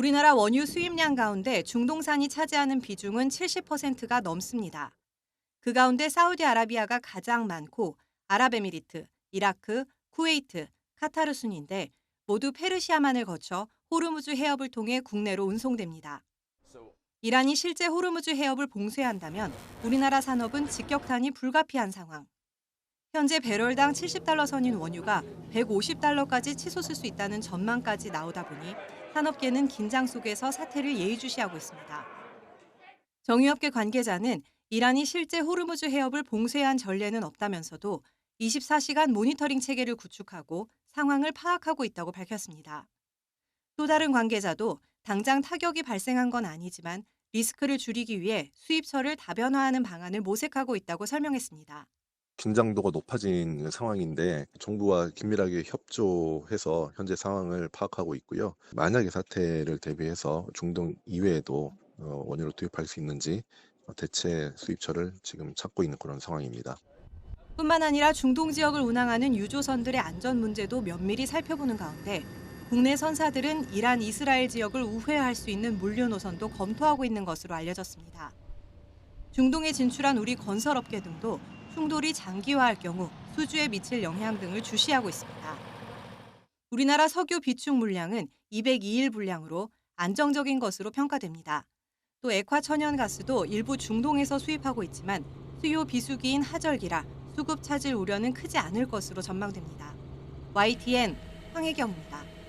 우리나라 원유 수입량 가운데 중동산이 차지하는 비중은 70%가 넘습니다. 그 가운데 사우디아라비아가 가장 많고 아랍에미리트, 이라크, 쿠웨이트, 카타르 순인데 모두 페르시아만을 거쳐 호르무즈 해협을 통해 국내로 운송됩니다. 이란이 실제 호르무즈 해협을 봉쇄한다면 우리나라 산업은 직격탄이 불가피한 상황. 현재 배럴당 70달러 선인 원유가 150달러까지 치솟을 수 있다는 전망까지 나오다 보니 산업계는 긴장 속에서 사태를 예의주시하고 있습니다. 정유업계 관계자는 이란이 실제 호르무즈 해협을 봉쇄한 전례는 없다면서도 24시간 모니터링 체계를 구축하고 상황을 파악하고 있다고 밝혔습니다. 또 다른 관계자도 당장 타격이 발생한 건 아니지만 리스크를 줄이기 위해 수입처를 다변화하는 방안을 모색하고 있다고 설명했습니다. 긴장도가 높아진 상황인데 정부와 긴밀하게 협조해서 현재 상황을 파악하고 있고요. 만약의 사태를 대비해서 중동 이외에도 어, 원유를 투입할 수 있는지 대체 수입처를 지금 찾고 있는 그런 상황입니다. 뿐만 아니라 중동 지역을 운항하는 유조선들의 안전 문제도 면밀히 살펴보는 가운데 국내 선사들은 이란 이스라엘 지역을 우회할 수 있는 물류 노선도 검토하고 있는 것으로 알려졌습니다. 중동에 진출한 우리 건설업계 등도 충돌이 장기화할 경우 수주에 미칠 영향 등을 주시하고 있습니다. 우리나라 석유 비축 물량은 202일 분량으로 안정적인 것으로 평가됩니다. 또 액화 천연가스도 일부 중동에서 수입하고 있지만 수요 비수기인 하절기라 수급 차질 우려는 크지 않을 것으로 전망됩니다. YTN 황혜경입니다.